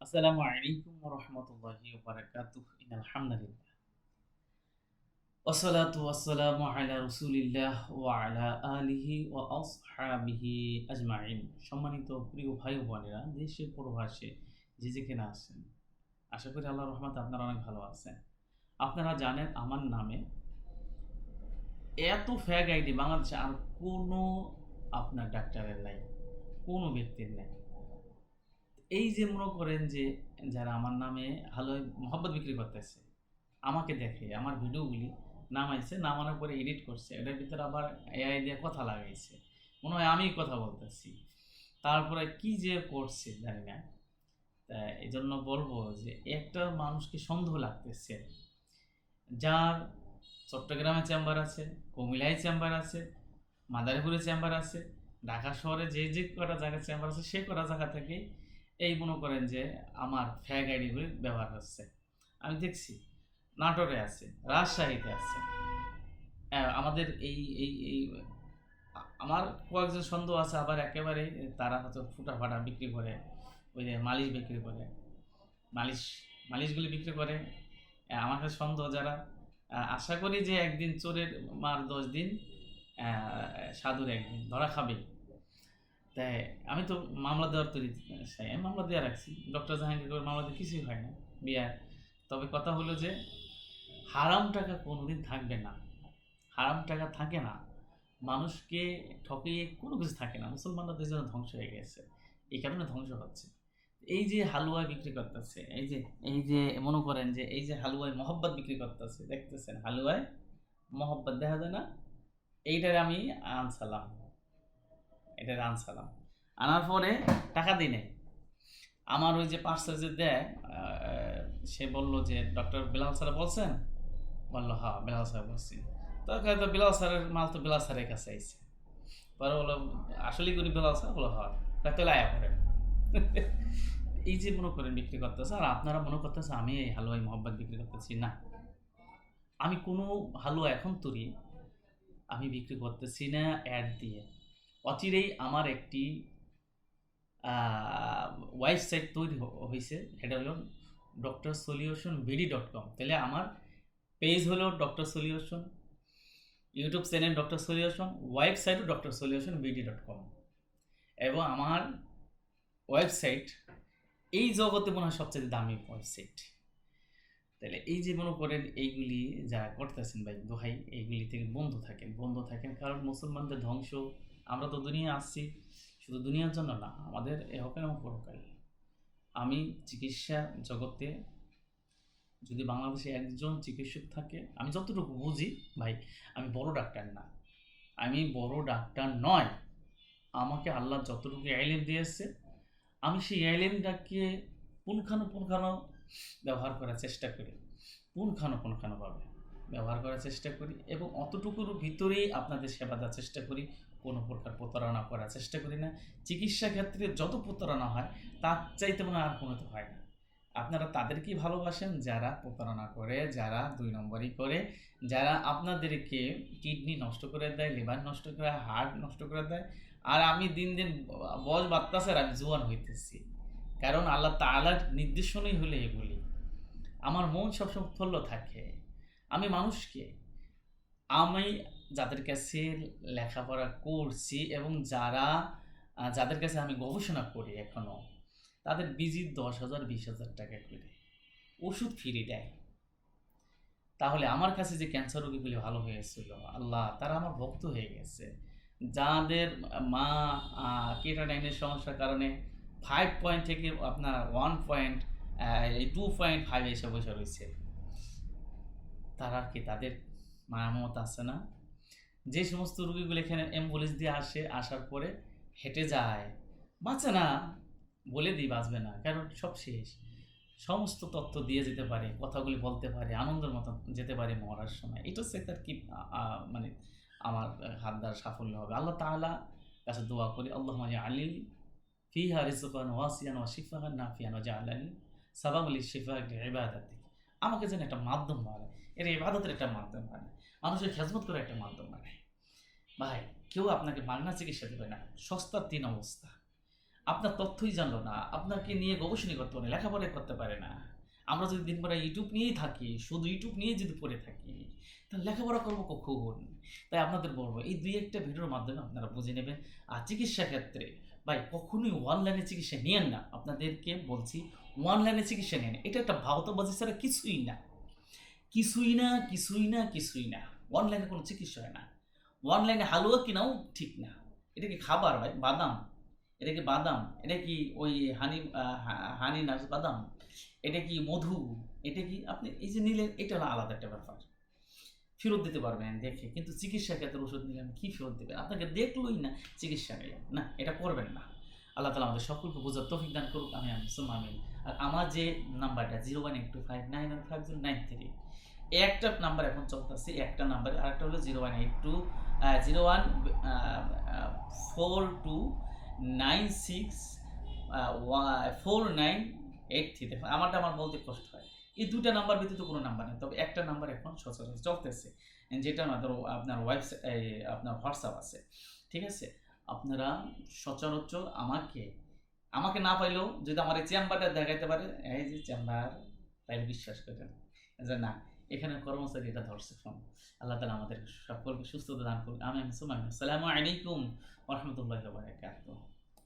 আসসালামু আলাইকুম রহমতুল্লাহি ওবারাকাতুহ ইনাল হামদুলিল্লাহ والصلاة والسلام على رسول الله وعلى آله وأصحابه أجمعين সম্মানিত প্রিয় ভাই ও বোনেরা দেশে প্রবাসে যে যেখানে আছেন আশা করি আল্লাহর রহমতে আপনারা অনেক ভালো আছেন আপনারা জানেন আমার নামে এত ফ্যাগ আইডি বাংলাদেশে আর কোনো আপনার ডাক্তারের নাই কোনো ব্যক্তির নাই এই যে মনে করেন যে যারা আমার নামে ভালো মহব্বত বিক্রি করতেছে, আমাকে দেখে, আমার ভিডিওগুলি নামাইছে, নামানোর পরে এডিট করছে, এটার ভিতরে আবার এআই দিয়ে কথা লাগাইছে। মনে হয় আমি কথা বলতেছি। তারপরে কি যে করছে জানি না। তা এই জন্য বলব যে একটা মানুষকে সন্দেহ লাগতেছে। যার চট্টগ্রামে চেম্বার আছে, কুমিল্লায় চেম্বার আছে মাদারীপুরে চেম্বার আছে, ঢাকা শহরে যে যে কটা জায়গায় চেম্বার আছে, সে কটা জায়গা থেকে এই মনে করেন যে আমার ফ্যাগ আইডিগুলি ব্যবহার হচ্ছে। আমি দেখছি, নাটোরে আছে, রাজশাহীতে আছে। আমাদের এই এই এই, আমার কয়েকজন সন্দেহ আছে, আবার একেবারে তারা হয়তো ফুটা ফাটা বিক্রি করে, ওই যে মালিশ বিক্রি করে, মালিশ, মালিশগুলি বিক্রি করে। আমার কাছে সন্দেহ যারা আশা করি যে একদিন চোরের মার দশ দিন সাধুর একদিন, ধরা খাবে তাই আমি তো মামলা দেওয়ার তৈরি আমি মামলা দেওয়া রাখছি। ডক্টর জাহাঙ্গীর মামলা দিয়ে কিছুই হয় না। বিয়ার। তবে কথা হলো যে, হারাম টাকা কোনোদিন থাকবে না। হারাম টাকা থাকে না। মানুষকে ঠকিয়ে কোনো কিছু থাকে না। মুসলমানরা তো ধ্বংস হয়ে গেছে। এই কারণে ধ্বংস হচ্ছে। এই যে হালুয়া বিক্রি করতেছে, এই যে এই যে মনে করেন যে, এই যে হালুয়ায় মহব্বত বিক্রি করতেছে, দেখতেছেন হালুয়ায় মহব্বত, দেখা যায় না? এইটার আমি আনসালাম। এটার আনসালাম আনার পরে টাকা দিই নাই। আমার ওই যে পার্সেল যে দেয় সে বলল যে ডক্টর বিলাল স্যার বলছেন? বলল হ্যাঁ বিলাল স্যার বলছি। তো হয়তো বিলাল স্যারের মাল তো বিলাল স্যারের কাছে আইছে। পরে বলল, আসলেই করি বিলাল স্যার বলো হ্যাঁ। তাই লায়া করেন এই যে মনে করেন বিক্রি করতেছে, আর আপনারা মনে করতেছে আমি এই হালুয়াই মোহাম্মদ বিক্রি করতেছি। না। আমি কোনো হালুয়া এখন তৈরি আমি বিক্রি করতেছি না অ্যাড দিয়ে। অচিরেই আমার একটি ওয়েবসাইট তৈরি হয়েছে এটা হলো doctor solution BD dot com. তাহলে আমার পেজ হলো doctor solution YouTube channel doctor solution ওয়েবসাইটও doctor solution BD dot com. এবং আমার ওয়েবসাইট এই জগতে মনে হয় সবচেয়ে দামি ওয়েবসাইট তাহলে এই যে মনে করেন এইগুলি যারা করতেছেন ভাই, দোহাই, এইগুলি থেকে বন্ধ থাকেন। বন্ধ থাকেন কারণ মুসলমানদের ধ্বংস আমরা তো দুনিয়া আসছি, শুধু দুনিয়ার জন্য না, আমাদের এহকাল এবং পরকাল আমি চিকিৎসা জগতে যদি বাংলাদেশে একজন চিকিৎসক থাকে, আমি যতটুকু বুঝি, ভাই, আমি বড় ডাক্তার না। আমি বড় ডাক্তার নয়। আমাকে আল্লাহ যতটুকু আইলেম দিয়েছে, আমি সেই আইলেমটাকে পুনখানো পুনখানো ব্যবহার করার চেষ্টা করি। পুনখানো পুনখানোভাবে ব্যবহার করার চেষ্টা করি এবং অতটুকুর ভিতরেই আপনাদের সেবা দেওয়ার চেষ্টা করি। কোনো প্রকার প্রতারণা করার চেষ্টা করি না। চিকিৎসা ক্ষেত্রে যত প্রতারণা হয়, তার চাইতে মনে আর কোনো তো হয় না। আপনারা তাদেরকেই ভালোবাসেন, যারা প্রতারণা করে, যারা দুই নম্বরই করে, যারা আপনাদেরকে কিডনি নষ্ট করে দেয়, লিভার নষ্ট করে, হার্ট নষ্ট করে দেয়। আর আমি দিন দিন বয়স বাড়তেছে আমি জোয়ান হইতেছি। কারণ আল্লাহ তালার নির্দেশনই হলে এগুলি। আমার মন সবসময় উৎফুল্ল থাকে। আমি মানুষকে, আমি যাদের কাছে লেখাপড়া করছি এবং যারা যাদের কাছে আমি গবেষণা করি এখনও তাদের বিজি দশ হাজার, বিশ হাজার টাকা করে ওষুধ ফিরে দেয়। তাহলে আমার কাছে যে ক্যান্সার রোগীগুলি ভালো হয়েছিল, আল্লাহ, তারা আমার ভক্ত হয়ে গেছে। যাদের মা কেটানাইনের সমস্যার কারণে ফাইভ পয়েন্ট থেকে আপনার ওয়ান পয়েন্ট এই টু পয়েন্ট ফাইভ এসে বসে রয়েছে। তারা কি তাদের মায়ামত আছে না? যে সমস্ত রুগীগুলো এখানে অ্যাম্বুলেন্স দিয়ে আসে, আসার পরে হেঁটে যায়। বাঁচে না, বলে দিই বাঁচবে না, কারণ সব শেষ। সমস্ত তথ্য দিয়ে যেতে পারে, কথাগুলি বলতে পারে, আনন্দের মতো যেতে পারে মরার সময়। এটা হচ্ছে তার কি মানে আমার হাত দ্বারা সাফল্য হবে। আল্লাহ তাআলা কাছে দোয়া করি আল্লাহ মাজি আলী ফিহা রিজকান ওয়াসিয়ান ওয়া শিফাহান নাফিয়ান ওয়া জাআলানি সাবাবুল শিফা ইবাদাতি। আমাকে যেন একটা মাধ্যম বানায়। এটা ইবাদতের একটা মাধ্যম বানায়। মানুষের খেজমত করে একটা মাধ্যম বানায়। ভাই, কেউ আপনাকে মাগনা চিকিৎসা দেবে না। সস্তার তিন অবস্থা। আপনার তথ্যই জানলো না। আপনাকে নিয়ে গবেষণা করতে পারে, লেখাপড়া করতে পারে না। আমরা যদি দিন পরে ইউটিউব নিয়েই থাকি, শুধু ইউটিউব নিয়ে যদি পড়ে থাকি, তাহলে লেখাপড়া করব কখন? তাই আপনাদের বলব, এই দুই একটা ভিডিওর মাধ্যমে আপনারা বুঝে নেবেন। আর চিকিৎসা ক্ষেত্রে ভাই, কখনোই ওয়ান অনলাইনে চিকিৎসা নিয়েন না। আপনাদেরকে বলছি ওয়ান অনলাইনে চিকিৎসা নেন এটা একটা ভাওতাবাজি ছাড়া কিছুই না। কিছুই না কিছুই না কিছুই না। অনলাইনে কোনো চিকিৎসা হয় না। অনলাইনে হালুয়া কিনাও ঠিক না। এটা কি খাবার ভাই? বাদাম। এটা কি বাদাম? এটা কি ওই হানি হানি নাচ বাদাম? এটা কি মধু? এটা কি আপনি এই যে নিলেন, এটা আলাদা একটা ব্যাপার। ফেরত দিতে পারবেন দেখে। কিন্তু চিকিৎসা ক্ষেত্রে ওষুধ নিলেন কি ফেরত দেবেন আপনাকে দেখলোই না চিকিৎসা নিলেন না, এটা করবেন না। আল্লাহ তালা আমাদের সকলকে বোঝার তৌফিক দান করুক আমি আমিন আর আমার যে নাম্বারটা, zero one eight two five nine one five zero nine three. একটা নাম্বার এখন চলতেছে একটা নাম্বারে, আরেকটা হলো zero one eight two zero one four two nine six four nine eight three. আমারটা আমার বলতে কষ্ট হয়। এই দুটা নাম্বার ব্যতীত কোনো নাম্বার নেই। তবে একটা নাম্বার এখন সচরাচর চলতেছে। যেটা আমাদের আপনার ওয়েবসাইট আপনার হোয়াটসঅ্যাপ আছে। ঠিক আছে? আপনারা সচরাচর আমাকে আমাকে না পাইলেও যদি আমার এই চেম্বারটা দেখাইতে পারে, এই যে চেম্বার, তাইলে বিশ্বাস করেন। যে না, এখানে কর্মচারী এটা ধরছে ফোন আল্লাহ তালা আমাদের সকলকে সুস্থতা দান করুন আমি আসসালামু আলাইকুম রহমতুল্লাহ বারাকাতুহ।